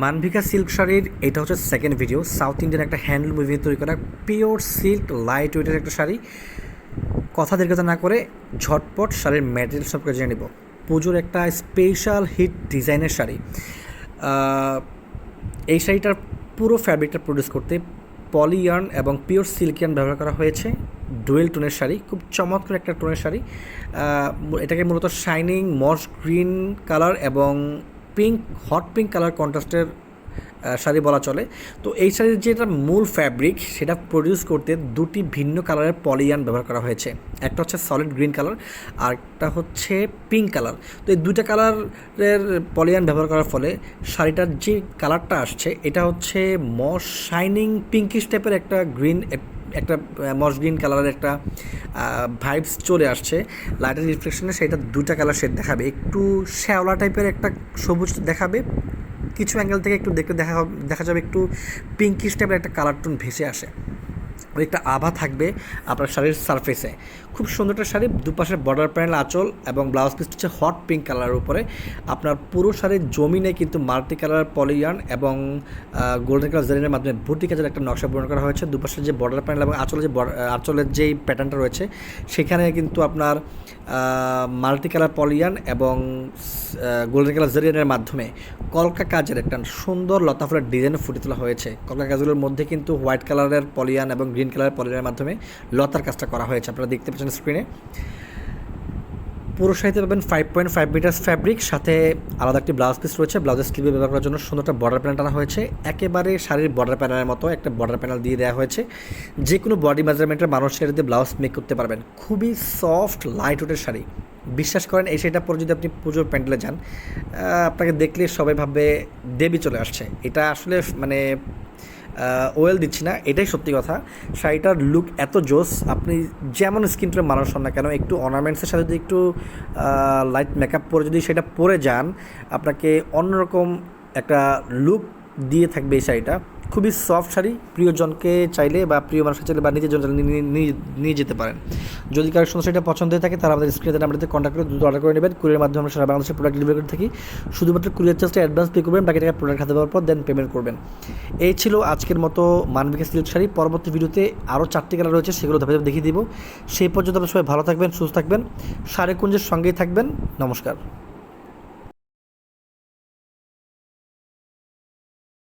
মানভিকা silk শাড়ির, এটা হচ্ছে সেকেন্ড ভিডিও সাউথ ইন্ডিয়ান একটা হ্যান্ডলুম মুভি তৈরি করা পিওর সিল্ক লাইট ওয়েটের একটা শাড়ি। কথা দীর্ঘতা না করে ঝটপট শাড়ির ম্যাটেরিয়াল সম্পর্কে জেনে নেব। পুজোর একটা স্পেশাল হিট ডিজাইনের শাড়ি। এই শাড়িটার পুরো ফ্যাব্রিকটা প্রডিউস করতে পলিয়ার্ন এবং পিওর সিল্কিয়ান ব্যবহার করা হয়েছে। ডুয়েল টোনের শাড়ি, খুব চমৎকার একটা টোনের শাড়ি। এটাকে মূলত শাইনিং মস গ্রিন কালার এবং পিঙ্ক, হট পিঙ্ক কালার কন্ট্রাস্টের শাড়ি বলা চলে। তো এই শাড়ির যেটা মূল ফ্যাব্রিক সেটা প্রডিউস করতে দুটি ভিন্ন কালারের পলিয়ান ব্যবহার করা হয়েছে। একটা হচ্ছে সলিড গ্রিন কালার আর একটা হচ্ছে পিঙ্ক কালার তো এই দুইটা কালারের পলিয়ান ব্যবহার করার ফলে শাড়িটার যে কালারটা আসছে, এটা হচ্ছে মস শাইনিং পিঙ্কিশ টাইপের একটা গ্রিন একটা মস গ্রিন কালারের একটা ভাইবস চলে আসছে। লাইটের রিফ্লেকশনে সেটা দুটা কালার শেড দেখাবে। একটু শ্যাওলা টাইপের একটা সবুজ দেখাবে। কিছু অ্যাঙ্গেল থেকে একটু দেখতে দেখা দেখা যাবে একটু পিঙ্কিশ টাইপের একটা কালার টোন ভেসে আসে। একটা আভা থাকবে আপনার শাড়ির সারফেসে খুব সুন্দর একটা শাড়ি দুপাশে বর্ডার প্যানেল আঁচল এবং ব্লাউজ পিস হচ্ছে হট পিঙ্ক কালারের উপরে। আপনার পুরো শাড়ির জমিনে কিন্তু মাল্টি কালার পলিয়ান এবং গোল্ডেন কালার জেরিনের মাধ্যমে ভর্তি কাজের একটা নকশা পূরণ করা হয়েছে। দুপাশে যে বর্ডার প্যানেল এবং আঁচলের যে আঁচলের যেই প্যাটার্নটা রয়েছে, সেখানে কিন্তু আপনার মাল্টি কালার পলিয়ান এবং গোল্ডেন কালার জেরিয়ানের মাধ্যমে কলকা কাজের একটা সুন্দর লতা ফুলের ডিজাইন ফুটে তোলা হয়েছে। কলকা কাজগুলোর মধ্যে কিন্তু হোয়াইট কালারের পলিয়ান এবং গ্রিন কালারের পলিয়ানের মাধ্যমে লতার কাজটা করা হয়েছে। আপনারা দেখতে পাচ্ছেন স্ক্রিনে পুরো শাড়িতে পাবেন five point five metres fabric সাথে আলাদা একটি ব্লাউজ পিস রয়েছে। ব্লাউজের স্লিভে ব্যবহার করার জন্য সুন্দর একটা বর্ডার প্যানেল টানা হয়েছে। একেবারে শাড়ির বর্ডার প্যানেলের মতো একটা বর্ডার প্যানেল দিয়ে দেওয়া হয়েছে। যে কোনো বডি মেজারমেন্টের মানুষ শাড়িতে ব্লাউজ মেক করতে পারবেন। খুবই সফট লাইট ওয়েটের শাড়ি। বিশ্বাস করেন, এই শাড়িটা পরে যদি আপনি পুজোর প্যান্ডেলে যান আপনাকে দেখলে সবাই ভাববে, দেবী চলে আসছে। এটা আসলে মানে ওয়েল দিচ্ছি না, এটাই সত্যি কথা। শাড়িটার লুক এত জোস, আপনি যেমন স্কিন টোনের মানুষ হন না কেন, একটু অর্নামেন্টসের সাথে যদি একটু লাইট মেকআপ পরে যদি সেটা পরে যান, আপনাকে অন্যরকম একটা লুক দিয়ে থাকবে এই শাড়িটা। খুবই সফট শাড়ি, প্রিয়জনকে চাইলে বা প্রিয় মানুষকে চাইলে বা নিজের জন্য নিয়ে- যেতে পারেন। যদি কারোর সুন্দর শাড়িটা পছন্দ হয়ে থাকে, তারা আমাদের স্ক্রিনে নাম্বারতে কন্ট্যাক্ট করে দ্রুত অর্ডার করে নেবেন। কুরিয়ার মাধ্যমে আমরা সারা বাংলাদেশে প্রোডাক্ট ডেলিভারি করে থাকি। শুধুমাত্র কুরিয়ার চার্জটা অ্যাডভান্স পে করবেন বাকি টাকা প্রোডাক্ট হাতে পাওয়ার পর দেন পেমেন্ট করবেন। এই ছিল আজকের মতো মানবিকা সিল্ক শাড়ি। পরবর্তী ভিডিওতে আরও চারটি কালার রয়েছে, সেগুলো ধাপে ধাপে দেখিয়ে দিব। সেই পর্যন্ত আপনারা সবাই ভালো থাকবেন, সুস্থ থাকবেন। শাড়ি কুঞ্জের সঙ্গেই থাকবেন। নমস্কার।